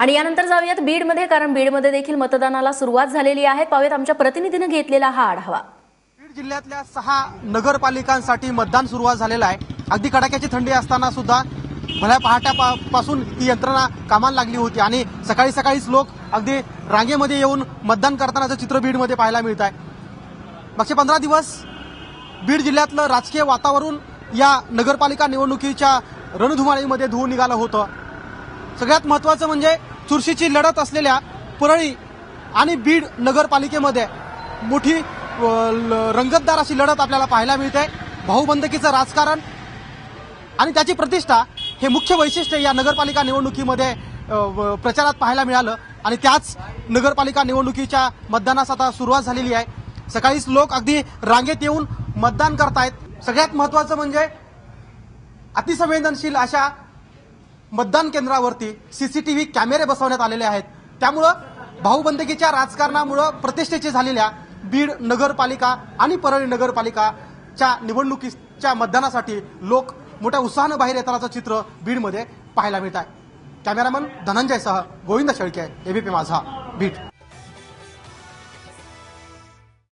आणि यानंतर जाऊयात बीडमध्ये कारण बीडमध्ये देखील मतदानाला सुरुवात झालेली आहे. पाहूयात आमच्या प्रतिनिधीनं घेतलेला हा आढावा. बीड जिल्ह्यातल्या सहा नगरपालिकांसाठी मतदान सुरुवात झालेलं आहे. अगदी कडाक्याची थंडी असताना सुद्धा भल्या पहाट्यापासून ही यंत्रणा कामाला लागली होती. आणि सकाळी सकाळीच लोक अगदी रांगेमध्ये येऊन मतदान करतानाचं चित्र बीडमध्ये पाहायला मिळत आहे. मागचे पंधरा दिवस बीड जिल्ह्यातलं राजकीय वातावरण या नगरपालिका निवडणुकीच्या रणधुमाळीमध्ये धुवून निघालं होतं. सगळ्यात महत्वाचं म्हणजे चुरशीची लढत असलेल्या परळी आणि बीड नगरपालिकेमध्ये मोठी ल- रंगतदार अशी लढत आपल्याला पाहायला मिळते. भाऊबंदकीचं राजकारण आणि त्याची प्रतिष्ठा हे मुख्य वैशिष्ट्य या नगरपालिका निवडणुकीमध्ये व- प्रचारात पाहायला मिळालं. आणि त्याच नगरपालिका निवडणुकीच्या मतदानास आता सुरुवात झालेली आहे. सकाळीच लोक अगदी रांगेत येऊन मतदान करतायत. सगळ्यात महत्वाचं म्हणजे अतिसंवेदनशील अशा मतदान केंद्रावरती सीसीटीव्ही कॅमेरे बसवण्यात आलेले आहेत. त्यामुळं भाऊबंदकीच्या राजकारणामुळं प्रतिष्ठेची झालेल्या बीड नगरपालिका आणि परळी नगरपालिकाच्या निवडणुकीच्या मतदानासाठी लोक मोठ्या उत्साहानं बाहेर येतानाचं चित्र बीडमध्ये पाहायला मिळत आहे. कॅमेरामन धनंजयसह गोविंद शेळके एबीपी माझा बीड.